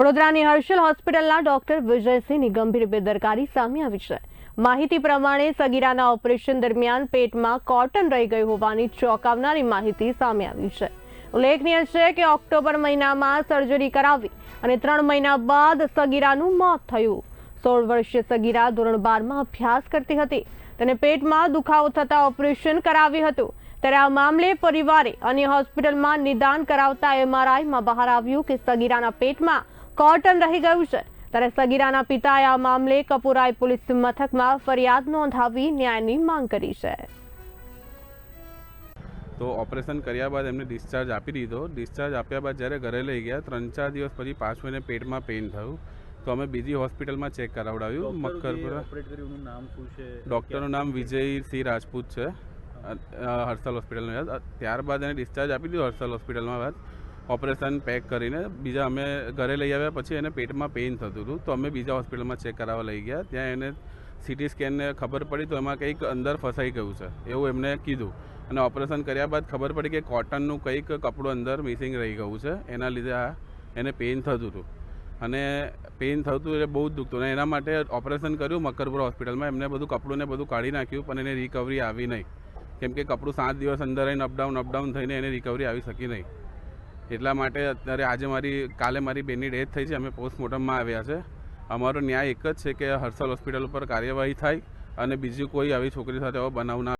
વડોદરાની હર્ષલ હોસ્પિટલના ડોક્ટર વિજયસિંહની ગંભીર બેદરકારી સામે આવી છે. માહિતી પ્રમાણે સગીરાના ઓપરેશન દરમિયાન પેટમાં કોટન રહી ગયું હોવાની ચોંકાવનારી માહિતી સામે આવી છે. ઉલ્લેખનીય છે કે ઓક્ટોબર મહિનામાં સર્જરી કરાવી અને ત્રણ મહિના બાદ સગીરાનું મોત થયું. સોળ વર્ષીય સગીરા ધોરણ બારમાં અભ્યાસ કરતી હતી. તેને પેટમાં દુખાવો થતા ઓપરેશન કરાવ્યું હતું. ત્યારે આ મામલે પરિવારે અન્ય હોસ્પિટલમાં નિદાન કરાવતા એમઆરઆઈમાં બહાર આવ્યું કે સગીરાના પેટમાં કોટન રહી ગયું છે. ત્યારે સગીરાના પિતાએ આ મામલે કપુરાઈ પોલીસ મથકમાં ફરિયાદ નોંધાવી ન્યાયની માંગ કરી છે. તો ઓપરેશન કર્યા બાદ એમને ડિસ્ચાર્જ આપી દીધો. ડિસ્ચાર્જ આપ્યા બાદ જ્યારે ઘરે લઈ ગયા ત્રણ ચાર દિવસ પછી પાછું એને પેટમાં પેઇન થયું. તો અમે બીજી હોસ્પિટલમાં ચેક કરાવડાવ્યું. મક્કરપુરા ડૉક્ટરનું નામ વિજય સિંહ રાજપૂત છે. હર્ષલ હોસ્પિટલનું ત્યારબાદ એને ડિસ્ચાર્જ આપી દીધું હર્ષલ હોસ્પિટલમાં બાદ. ઓપરેશન પેક કરીને બીજા અમે ઘરે લઈ આવ્યા, પછી એને પેટમાં પેઇન થતું હતું. તો અમે બીજા હોસ્પિટલમાં ચેક કરાવવા લઈ ગયા. ત્યાં એને સીટી સ્કેનને ખબર પડી તો એમાં કંઈક અંદર ફસાઈ ગયું છે. એવું એમને કીધું. અને ઓપરેશન કર્યા બાદ ખબર પડી કે કોટનનું કંઈક કપડું અંદર મિસિંગ રહી ગયું છે. એના લીધે આ એને પેઇન થતું હતું. અને પેઇન થતું એટલે બહુ જ દુખતું. અને એના માટે ઓપરેશન કર્યું મકરપુરા હોસ્પિટલમાં એમને બધું કપડું ને બધું કાઢી નાખ્યું, પણ એને રિકવરી આવી નહીં. કેમ કે કપડું સાત દિવસ અંદર રહીને અપડાઉન અપડાઉન થઈને એને રિકવરી આવી શકી નહીં. એટલા માટે અત્યારે આજે મારી, કાલે મારી બેનની ડેથ થઈ છે. અમે પોસ્ટમોર્ટમમાં આવ્યા છે. અમારો ન્યાય એક જ છે કે હર્ષલ હોસ્પિટલ ઉપર કાર્યવાહી થાય અને બીજી કોઈ આવી છોકરી સાથે આવો બનાવ